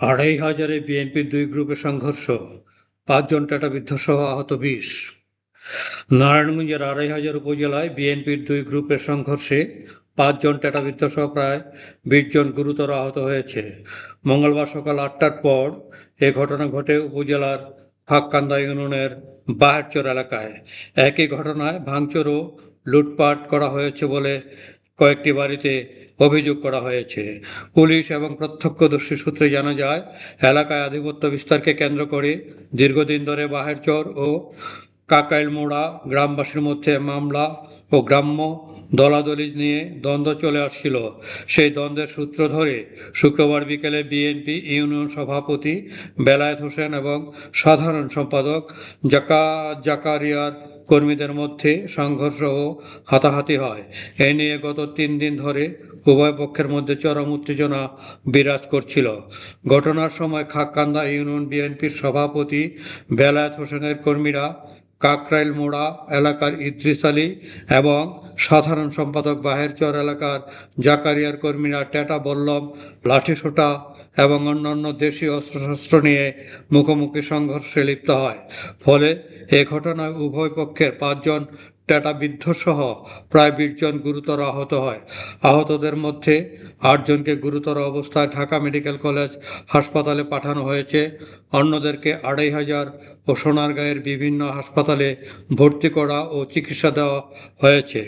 আড়াই হাজারে বিএনপির দুই গ্রুপে সংঘর্ষ, পাঁচজন টাটা বিধ্বসহ আহত বিশ। নারায়ণগঞ্জের আড়াই হাজার উপজেলায় বিএনপির দুই গ্রুপের সংঘর্ষে পাঁচজন টাটা বিধ্বসহ প্রায় বিশ জন গুরুতর আহত হয়েছে। মঙ্গলবার সকাল আটটার পর এ ঘটনা ঘটে উপজেলার ফাঁককান্দা ইউনিয়নের বাহারচর এলাকায়। একই ঘটনায় ভাঙচুর ও লুটপাট করা হয়েছে বলে কয়েকটি বাড়িতে অভিযোগ করা হয়েছে। পুলিশ এবং প্রত্যক্ষদর্শী সূত্রে জানা যায়, এলাকায় আধিপত্য বিস্তারকে কেন্দ্র করে দীর্ঘদিন ধরে বাহেরচর ও কাকাইলমোড়া গ্রামবাসীর মধ্যে মামলা ও গ্রাম্য দলাদলি নিয়ে দ্বন্দ্ব চলে আসছিল। সেই দ্বন্দ্বের সূত্র ধরে শুক্রবার বিকেলে বিএনপি ইউনিয়ন সভাপতি বেলায়েত হোসেন এবং সাধারণ সম্পাদক জাকা জাকারিয়ার কর্মীদের মধ্যে সংঘর্ষ ও হাতাহাতি হয়। এ নিয়ে গত তিন দিন ধরে উভয় পক্ষের মধ্যে চরম উত্তেজনা বিরাজ করছিল। ঘটনার সময় খাক্কান্দা ইউনিয়ন বিএনপির সভাপতি বেলায়েত হোসেনের কর্মীরা কাকরাইল মোড়া এলাকার ইদ্রিস আলী এবং সাধারণ সম্পাদক বাহেরচর এলাকার জাকারিয়ার কর্মীরা টেটা বল্লম লাঠিসোটা এবং অন্যান্য দেশীয় অস্ত্রশস্ত্র নিয়ে মুখোমুখি সংঘর্ষে লিপ্ত হয়। ফলে এ ঘটনায় উভয় পক্ষের পাঁচজন টেটা বিদ্ধসহ প্রায় বিশ জন গুরুতর আহত হয়। আহতদের মধ্যে আটজনকে গুরুতর অবস্থায় ঢাকা মেডিকেল কলেজ হাসপাতালে পাঠানো হয়েছে। অন্যদেরকে আড়াই হাজার ও সোনারগাঁয়ের বিভিন্ন হাসপাতালে ভর্তি করা ও চিকিৎসা দেওয়া হয়েছে।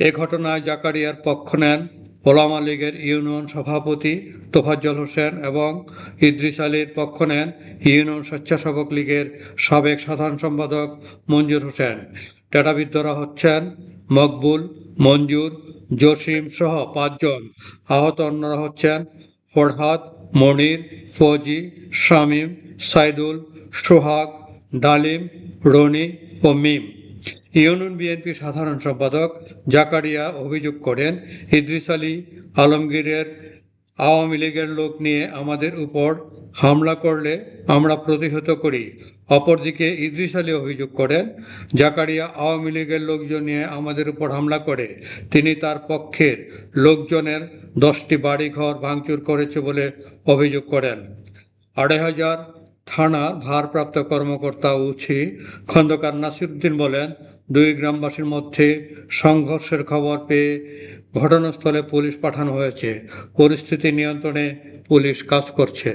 এ ঘটনায় জাকারিয়ার পক্ষ নেন ওলামা লীগের ইউনিয়ন সভাপতি তোফাজ্জল হোসেন এবং ইদ্রিস আলীর পক্ষ নেন ইউনিয়ন স্বেচ্ছাসেবক লীগের সাবেক সাধারণ সম্পাদক মঞ্জুর হোসেন। টেটাবিদ্ধরা হচ্ছেন মকবুল, মঞ্জুর, জসিম সহ পাঁচজন। আহত অন্যরা হচ্ছেন ফরহাদ, মনির, ফৌজি, শামীম, সাইদুল, সোহাগ, ডালিম, রনি ও মিম। ইউনিয়ন বিএনপি সাধারণ সম্পাদক জাকারিয়া অভিযোগ করেন, ইদ্রিস আলী আলমগীরের আওয়ামী লীগের লোক নিয়ে আমাদের উপর হামলা করলে আমরা প্রতিহত করি। অপরদিকে ইদ্রিস আলী অভিযোগ করেন, জাকারিয়া আওয়ামী লীগের লোকজন নিয়ে আমাদের উপর হামলা করে। তিনি তার পক্ষের লোকজনের দশটি বাড়িঘর ভাঙচুর করেছে বলে অভিযোগ করেন। আড়াই হাজার থানার ভারপ্রাপ্ত কর্মকর্তা উছি খন্দকার নাসিরুদ্দিন বলেন দুই গ্রামবাসীর মধ্যে সংঘর্ষের খবর পেয়ে ঘটনাস্থলে পুলিশ পাঠানো হয়েছে। পরিস্থিতি নিয়ন্ত্রণে পুলিশ কাজ করছে।